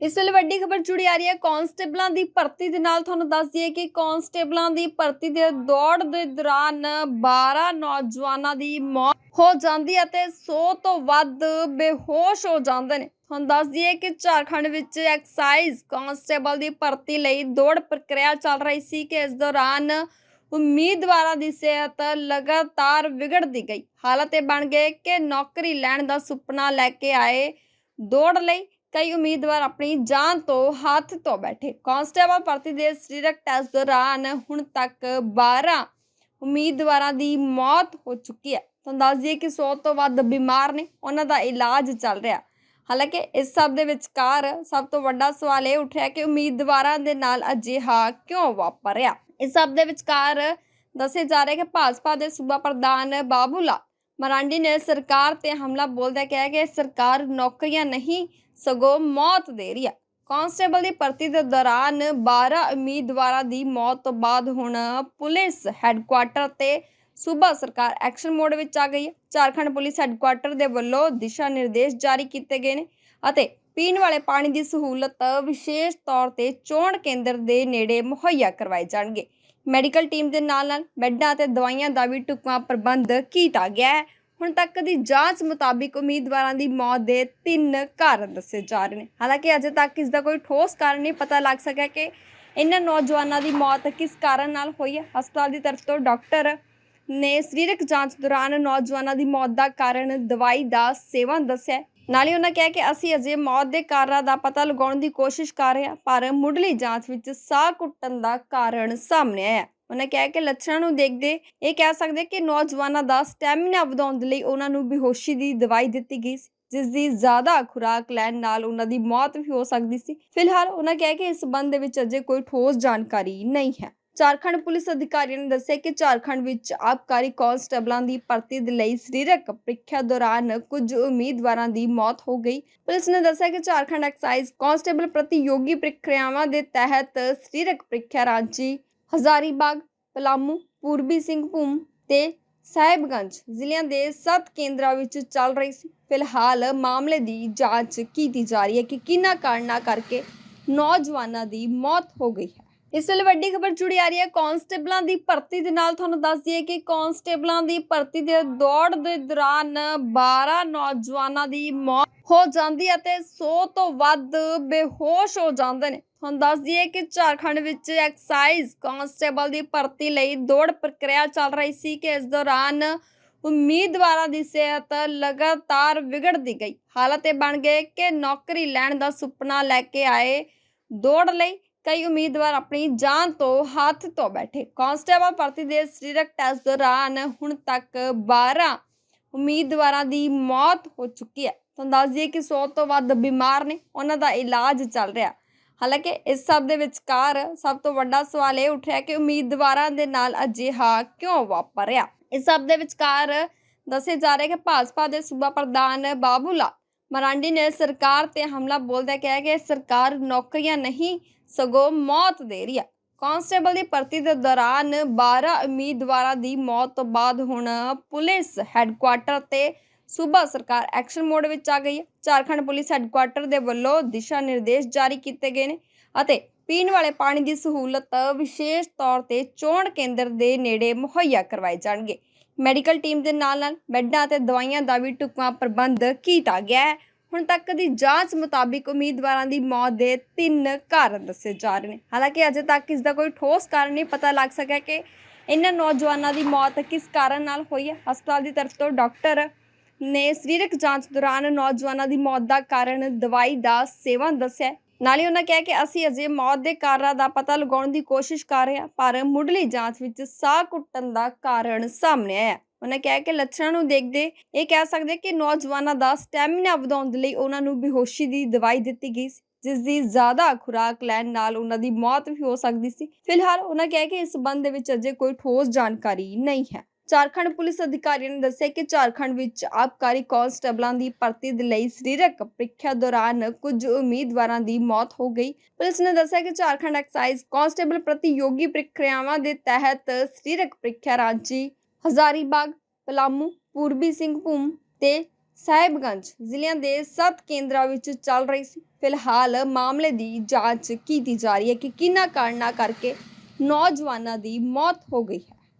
ਇਸ ਵੇਲੇ ਵੱਡੀ ਖਬਰ ਜੁੜੀ ਆ ਰਹੀ ਹੈ ਕਾਂਸਟੇਬਲਾਂ ਦੀ ਭਰਤੀ ਦੇ ਨਾਲ। ਤੁਹਾਨੂੰ ਦੱਸ ਦਈਏ ਕਿ ਕਾਂਸਟੇਬਲਾਂ ਦੀ ਭਰਤੀ ਦੇ ਦੌੜ ਦੇ ਦੌਰਾਨ 12 ਨੌਜਵਾਨਾਂ ਦੀ ਮੌਤ ਹੋ ਜਾਂਦੀ ਹੈ ਤੇ 100 ਤੋਂ ਵੱਧ ਬੇਹੋਸ਼ ਹੋ ਜਾਂਦੇ ਨੇ। ਤੁਹਾਨੂੰ ਦੱਸ ਦਈਏ ਕਿ ਝਾਰਖੰਡ ਵਿੱਚ ਐਕਸਾਈਜ਼ ਕਾਂਸਟੇਬਲ ਦੀ ਭਰਤੀ ਲਈ ਦੌੜ ਪ੍ਰਕਿਰਿਆ ਚੱਲ ਰਹੀ ਸੀ ਕਿ ਇਸ ਦੌਰਾਨ ਉਮੀਦਵਾਰਾਂ ਦੀ ਸਿਹਤ ਲਗਾਤਾਰ ਵਿਗੜਦੀ ਗਈ। ਹਾਲਤ ਇਹ ਬਣ ਗਏ ਕਿ ਨੌਕਰੀ ਲੈਣ ਦਾ ਸੁਪਨਾ ਲੈ ਕੇ ਆਏ ਦੌੜ ਲਈ ਕਈ ਉਮੀਦਵਾਰ ਆਪਣੀ ਜਾਨ ਤੋਂ ਹੱਥ ਧੋ ਬੈਠੇ। ਕਾਂਸਟੇਬਲ ਭਰਤੀ ਦੇ ਸਰੀਰਕ ਟੈਸਟ ਦੌਰਾਨ ਹੁਣ ਤੱਕ 12 ਉਮੀਦਵਾਰਾਂ ਦੀ ਮੌਤ ਹੋ ਚੁੱਕੀ ਹੈ। ਤੁਹਾਨੂੰ ਦੱਸ ਦਈਏ ਕਿ 100 ਤੋਂ ਵੱਧ ਬਿਮਾਰ ਨੇ, ਉਹਨਾਂ ਦਾ ਇਲਾਜ ਚੱਲ ਰਿਹਾ। ਹਾਲਾਂਕਿ ਇਸ ਸਭ ਦੇ ਵਿਚਕਾਰ ਸਭ ਤੋਂ ਵੱਡਾ ਸਵਾਲ ਇਹ ਉੱਠਿਆ ਕਿ ਉਮੀਦਵਾਰਾਂ ਦੇ ਨਾਲ ਅਜਿਹਾ ਕਿਉਂ ਵਾਪਰ ਰਿਹਾ ਇਸ ਸਭ ਦੇ ਵਿਚਕਾਰ ਦੱਸੇ ਜਾ ਰਿਹਾ ਕਿ ਭਾਜਪਾ ਦੇ ਸੂਬਾ ਪ੍ਰਧਾਨ ਬਾਬੂਲਾ ਮਰਾਂਡੀ ਨੇ ਸਰਕਾਰ ਤੇ ਹਮਲਾ ਬੋਲਦਿਆਂ ਕਿਹਾ ਕਿ ਸਰਕਾਰ ਨੌਕਰੀਆਂ ਨਹੀਂ, ਸਗੋਂ ਮੌਤ ਦੇ ਰਹੀ ਹੈ। ਕਾਂਸਟੇਬਲ ਦੀ ਭਰਤੀ ਦੇ ਦੌਰਾਨ 12 ਉਮੀਦਵਾਰਾਂ ਦੀ ਮੌਤ ਤੋਂ ਬਾਅਦ ਹੁਣ ਪੁਲਿਸ ਹੈੱਡਕੁਆਟਰ ਤੇ ਸੂਬਾ ਸਰਕਾਰ ਐਕਸ਼ਨ ਮੋਡ ਵਿੱਚ ਆ ਗਈ ਹੈ। ਝਾਰਖੰਡ ਪੁਲਿਸ ਹੈੱਡਕੁਆਟਰ ਦੇ ਵੱਲੋਂ ਦਿਸ਼ਾ ਨਿਰਦੇਸ਼ ਜਾਰੀ ਕੀਤੇ ਗਏ ਨੇ ਅਤੇ ਪੀਣ ਵਾਲੇ ਪਾਣੀ ਦੀ ਸਹੂਲਤ ਵਿਸ਼ੇਸ਼ ਤੌਰ ਤੇ ਚੋਣ ਕੇਂਦਰ ਦੇ ਨੇੜੇ ਮੁਹੱਈਆ ਕਰਵਾਏ ਜਾਣਗੇ। ਮੈਡੀਕਲ ਟੀਮ ਦੇ ਨਾਲ ਨਾਲ ਬੈੱਡਾਂ ਅਤੇ ਦਵਾਈਆਂ ਦਾ ਵੀ ਢੁਕਵਾਂ ਪ੍ਰਬੰਧ ਕੀਤਾ ਗਿਆ ਹੈ। ਹੁਣ ਤੱਕ ਦੀ ਜਾਂਚ ਮੁਤਾਬਿਕ ਉਮੀਦਵਾਰਾਂ ਦੀ ਮੌਤ ਦੇ ਤਿੰਨ ਕਾਰਨ ਦੱਸੇ ਜਾ ਰਹੇ ਨੇ। ਹਾਲਾਂਕਿ ਅਜੇ ਤੱਕ ਇਸ ਦਾ ਕੋਈ ਠੋਸ ਕਾਰਨ ਨਹੀਂ ਪਤਾ ਲੱਗ ਸਕਿਆ ਕਿ ਇਹਨਾਂ ਨੌਜਵਾਨਾਂ ਦੀ ਮੌਤ ਕਿਸ ਕਾਰਨ ਨਾਲ ਹੋਈ ਹੈ। ਹਸਪਤਾਲ ਦੀ ਤਰਫ ਤੋਂ ਡਾਕਟਰ ਨੇ ਸਰੀਰਕ ਜਾਂਚ ਦੌਰਾਨ ਨੌਜਵਾਨਾਂ ਦੀ ਮੌਤ ਦਾ ਕਾਰਨ ਦਵਾਈ ਦਾ ਸੇਵਨ ਦੱਸਿਆ ਨਾਲ ਹੀ ਉਹਨਾਂ ਕਿਹਾ ਕਿ ਅਸੀਂ ਅਜੇ ਮੌਤ ਦੇ ਕਾਰਨਾਂ ਦਾ ਪਤਾ ਲਗਾਉਣ ਦੀ ਕੋਸ਼ਿਸ਼ ਕਰ ਰਹੇ ਹਾਂ, ਪਰ ਮੁੱਢਲੀ ਜਾਂਚ ਵਿੱਚ ਸਾਹ ਘੁੱਟਣ ਦਾ ਕਾਰਨ ਸਾਹਮਣੇ ਆਇਆ ਉਹਨਾਂ ਕਿਹਾ ਕਿ ਲੱਛਣਾਂ ਨੂੰ ਦੇਖਦੇ ਇਹ ਕਹਿ ਸਕਦੇ ਕਿ ਨੌਜਵਾਨਾਂ ਦਾ ਸਟੈਮਿਨਾ ਵਧਾਉਣ ਦੇ ਲਈ ਉਹਨਾਂ ਨੂੰ ਬੇਹੋਸ਼ੀ ਦੀ ਦਵਾਈ ਦਿੱਤੀ ਗਈ ਸੀ, ਜਿਸ ਦੀ ਜ਼ਿਆਦਾ ਖੁਰਾਕ ਲੈਣ ਨਾਲ ਉਹਨਾਂ ਦੀ ਮੌਤ ਵੀ ਹੋ ਸਕਦੀ ਸੀ। ਫਿਲਹਾਲ ਉਹਨਾਂ ਕਿਹਾ ਕਿ ਇਸ ਸੰਬੰਧ ਦੇ ਵਿੱਚ ਅਜੇ ਕੋਈ ਠੋਸ ਜਾਣਕਾਰੀ ਨਹੀਂ ਹੈ। ਝਾਰਖੰਡ ਪੁਲਿਸ ਅਧਿਕਾਰੀਆਂ ਨੇ ਦੱਸਿਆ ਕਿ ਝਾਰਖੰਡ ਵਿੱਚ ਆਬਕਾਰੀ ਕਾਂਸਟੇਬਲਾਂ ਦੀ ਭਰਤੀ ਦੇ ਲਈ ਸਰੀਰਕ ਪ੍ਰੀਖਿਆ ਦੌਰਾਨ ਕੁਝ ਉਮੀਦਵਾਰਾਂ ਦੀ ਮੌਤ ਹੋ ਗਈ। ਪੁਲਿਸ ਨੇ ਦੱਸਿਆ ਕਿ ਝਾਰਖੰਡ ਐਕਸਾਈਜ਼ ਕਾਂਸਟੇਬਲ ਪ੍ਰਤੀਯੋਗੀ ਪ੍ਰੀਖਿਆਵਾਂ ਦੇ ਤਹਿਤ ਸਰੀਰਕ ਪ੍ਰੀਖਿਆ ਰਾਂਚੀ, ਹਜ਼ਾਰੀਬਾਗ, ਪਲਾਮੂ, ਪੂਰਬੀ ਸਿੰਘਭੂਮ ਤੇ ਸਾਹਿਬਗੰਜ ਜ਼ਿਲ੍ਹਿਆਂ ਦੇ 7 ਕੇਂਦਰਾਂ ਵਿੱਚ ਚੱਲ ਰਹੀ ਸੀ। ਫਿਲਹਾਲ ਮਾਮਲੇ ਦੀ ਜਾਂਚ ਕੀਤੀ ਜਾ ਰਹੀ ਹੈ ਕਿ ਕਿੰਨਾ ਕਾਰਨਾਂ ਕਰਕੇ ਨੌਜਵਾਨਾਂ ਦੀ ਮੌਤ ਹੋ ਗਈ ਹੈ। ਇਸ ਵੇਲੇ ਵੱਡੀ ਖਬਰ ਜੁੜੀ ਆ ਰਹੀ ਹੈ ਕਾਂਸਟੇਬਲਾਂ ਦੀ ਭਰਤੀ ਦੇ ਨਾਲ। ਤੁਹਾਨੂੰ ਦੱਸ ਦਈਏ ਕਿ ਕਾਂਸਟੇਬਲਾਂ ਦੀ ਭਰਤੀ ਦੇ ਦੌੜ ਦੇ ਦੌਰਾਨ 12 ਨੌਜਵਾਨਾਂ ਦੀ ਮੌਤ ਹੋ ਜਾਂਦੀ ਹੈ ਤੇ 100 ਤੋਂ ਵੱਧ ਬੇਹੋਸ਼ ਹੋ ਜਾਂਦੇ ਨੇ। ਤੁਹਾਨੂੰ ਦੱਸ ਦਈਏ ਕਿ ਝਾਰਖੰਡ ਵਿੱਚ ਐਕਸਾਈਜ਼ ਕਾਂਸਟੇਬਲ ਦੀ ਭਰਤੀ ਲਈ ਦੌੜ ਪ੍ਰਕਿਰਿਆ ਚੱਲ ਰਹੀ ਸੀ ਕਿ ਇਸ ਦੌਰਾਨ ਉਮੀਦਵਾਰਾਂ ਦੀ ਸਿਹਤ ਲਗਾਤਾਰ ਵਿਗੜਦੀ ਗਈ। ਹਾਲਤ ਇਹ ਬਣ ਗਏ ਕਿ ਨੌਕਰੀ ਲੈਣ ਦਾ ਸੁਪਨਾ ਲੈ ਕੇ ਆਏ ਦੌੜ ਲਈ ਕਈ ਉਮੀਦਵਾਰ ਆਪਣੀ ਜਾਨ ਤੋਂ ਹੱਥ ਧੋ ਬੈਠੇ। ਕਾਂਸਟੇਬਲ ਭਰਤੀ ਦੇ ਸਰੀਰਕ ਟੈਸਟ ਦੌਰਾਨ ਹੁਣ ਤੱਕ 12 ਉਮੀਦਵਾਰਾਂ ਦੀ ਮੌਤ ਹੋ ਚੁੱਕੀ ਹੈ। ਤੁਹਾਨੂੰ ਦੱਸ ਦਈਏ ਕਿ 100 ਤੋਂ ਵੱਧ ਬਿਮਾਰ ਨੇ, ਉਹਨਾਂ ਦਾ ਇਲਾਜ ਚੱਲ ਰਿਹਾ। ਹਾਲਾਂਕਿ ਇਸ ਸਭ ਦੇ ਵਿਚਕਾਰ ਸਭ ਤੋਂ ਵੱਡਾ ਸਵਾਲ ਇਹ ਉੱਠਿਆ ਕਿ ਉਮੀਦਵਾਰਾਂ ਦੇ ਨਾਲ ਅਜਿਹਾ ਕਿਉਂ ਵਾਪਰਿਆ? ਇਸ ਸਭ ਦੇ ਵਿਚਕਾਰ ਦੱਸੇ ਜਾ ਰਿਹਾ ਕਿ ਭਾਜਪਾ ਦੇ ਸੂਬਾ ਪ੍ਰਧਾਨ ਬਾਬੂਲਾ ਮਰਾਂਡੀ ਨੇ ਸਰਕਾਰ ਤੇ ਹਮਲਾ ਬੋਲਦਿਆਂ ਕਿਹਾ ਕਿ ਸਰਕਾਰ ਨੌਕਰੀਆਂ ਨਹੀਂ, ਸਗੋਂ ਮੌਤ ਦੇ ਰਹੀ ਹੈ ਕਾਂਸਟੇਬਲ ਦੀ ਭਰਤੀ ਦੇ ਦੌਰਾਨ 12 ਉਮੀਦਵਾਰਾਂ ਦੀ ਮੌਤ ਤੋਂ ਬਾਅਦ ਹੁਣ ਪੁਲਿਸ ਹੈੱਡਕੁਆਟਰ ਤੇ ਸੂਬਾ ਸਰਕਾਰ ਐਕਸ਼ਨ ਮੋਡ ਵਿੱਚ ਆ ਗਈ ਹੈ। ਝਾਰਖੰਡ ਪੁਲਿਸ ਹੈੱਡਕੁਆਟਰ ਦੇ ਵੱਲੋਂ ਦਿਸ਼ਾ ਨਿਰਦੇਸ਼ ਜਾਰੀ ਕੀਤੇ ਗਏ ਨੇ ਅਤੇ ਪੀਣ ਵਾਲੇ ਪਾਣੀ ਦੀ ਸਹੂਲਤ ਵਿਸ਼ੇਸ਼ ਤੌਰ ਤੇ ਚੋਣ ਕੇਂਦਰ ਦੇ ਨੇੜੇ ਮੁਹੱਈਆ ਕਰਵਾਏ ਜਾਣਗੇ। ਮੈਡੀਕਲ ਟੀਮ ਦੇ ਨਾਲ ਨਾਲ ਬੈੱਡਾਂ ਅਤੇ ਦਵਾਈਆਂ ਦਾ ਵੀ ਢੁਕਵਾਂ ਪ੍ਰਬੰਧ ਕੀਤਾ ਗਿਆ ਹੈ। ਹੁਣ ਤੱਕ ਦੀ ਜਾਂਚ ਮੁਤਾਬਿਕ ਉਮੀਦਵਾਰਾਂ ਦੀ ਮੌਤ ਦੇ ਤਿੰਨ ਕਾਰਨ ਦੱਸੇ ਜਾ ਰਹੇ ਨੇ। ਹਾਲਾਂਕਿ ਅਜੇ ਤੱਕ ਇਸ ਦਾ ਕੋਈ ਠੋਸ ਕਾਰਨ ਨਹੀਂ ਪਤਾ ਲੱਗ ਸਕਿਆ ਕਿ ਇਹਨਾਂ ਨੌਜਵਾਨਾਂ ਦੀ ਮੌਤ ਕਿਸ ਕਾਰਨ ਨਾਲ ਹੋਈ ਹੈ। ਹਸਪਤਾਲ ਦੀ ਤਰਫ ਤੋਂ ਡਾਕਟਰ ਨੇ ਸਰੀਰਕ ਜਾਂਚ ਦੌਰਾਨ ਨੌਜਵਾਨਾਂ ਦੀ ਮੌਤ ਦਾ ਕਾਰਨ ਦਵਾਈ ਦਾ ਸੇਵਨ ਦੱਸਿਆ ਨਾਲ ਹੀ ਉਹਨਾਂ ਕਿਹਾ ਕਿ ਅਸੀਂ ਅਜੇ ਮੌਤ ਦੇ ਕਾਰਨਾਂ ਦਾ ਪਤਾ ਲਗਾਉਣ ਦੀ ਕੋਸ਼ਿਸ਼ ਕਰ ਰਹੇ ਹਾਂ, ਪਰ ਮੁੱਢਲੀ ਜਾਂਚ ਵਿੱਚ ਸਾਹ ਘੁੱਟਣ ਦਾ ਕਾਰਨ ਸਾਹਮਣੇ ਆਇਆ ਉਹਨਾਂ ਕਿਹਾ ਕਿ ਲੱਛਣਾਂ ਨੂੰ ਦੇਖਦੇ ਇਹ ਕਹਿ ਸਕਦੇ ਕਿ ਨੌਜਵਾਨਾਂ ਦਾ ਸਟੈਮਿਨਾ ਵਧਾਉਣ ਦੇ ਲਈ ਉਹਨਾਂ ਨੂੰ ਬੇਹੋਸ਼ੀ ਦੀ ਦਵਾਈ ਦਿੱਤੀ ਗਈ ਸੀ ਜਿਸ ਦੀ ਜ਼ਿਆਦਾ ਖੁਰਾਕ ਲੈਣ ਨਾਲ ਉਹਨਾਂ ਦੀ ਮੌਤ ਵੀ ਹੋ ਸਕਦੀ ਸੀ। ਫਿਲਹਾਲ ਉਹਨਾਂ ਕਿਹਾ ਕਿ ਇਸ ਸੰਬੰਧ ਦੇ ਵਿੱਚ ਅਜੇ ਕੋਈ ਠੋਸ ਜਾਣਕਾਰੀ ਨਹੀਂ ਹੈ। ਝਾਰਖੰਡ ਪੁਲਿਸ ਅਧਿਕਾਰੀਆਂ ਨੇ ਦੱਸਿਆ ਕਿ ਝਾਰਖੰਡ ਵਿੱਚ ਆਬਕਾਰੀ ਕਾਂਸਟੇਬਲਾਂ ਦੀ ਭਰਤੀ ਦੇ ਲਈ ਸਰੀਰਕ ਪ੍ਰੀਖਿਆ ਦੌਰਾਨ ਕੁਝ ਉਮੀਦਵਾਰਾਂ ਦੀ ਮੌਤ ਹੋ ਗਈ। ਪੁਲਿਸ ਨੇ ਦੱਸਿਆ ਕਿ ਝਾਰਖੰਡ ਐਕਸਾਈਜ਼ ਕਾਂਸਟੇਬਲ ਪ੍ਰਤੀਯੋਗੀ ਪ੍ਰੀਖਿਆਵਾਂ ਦੇ ਤਹਿਤ ਸਰੀਰਕ ਪ੍ਰੀਖਿਆ ਰਾਂਚੀ, ਹਜ਼ਾਰੀਬਾਗ, ਪਲਾਮੂ, ਪੂਰਬੀ ਸਿੰਘਭੂਮ ਤੇ ਸਾਹਿਬਗੰਜ ਜ਼ਿਲ੍ਹਿਆਂ ਦੇ 7 ਕੇਂਦਰਾਂ ਵਿੱਚ ਚੱਲ ਰਹੀ ਸੀ। ਫਿਲਹਾਲ ਮਾਮਲੇ ਦੀ ਜਾਂਚ ਕੀਤੀ ਜਾ ਰਹੀ ਹੈ ਕਿ ਕਿੰਨਾ ਕਾਰਨਾਂ ਕਰਕੇ ਨੌਜਵਾਨਾਂ ਦੀ ਮੌਤ ਹੋ ਗਈ ਹੈ।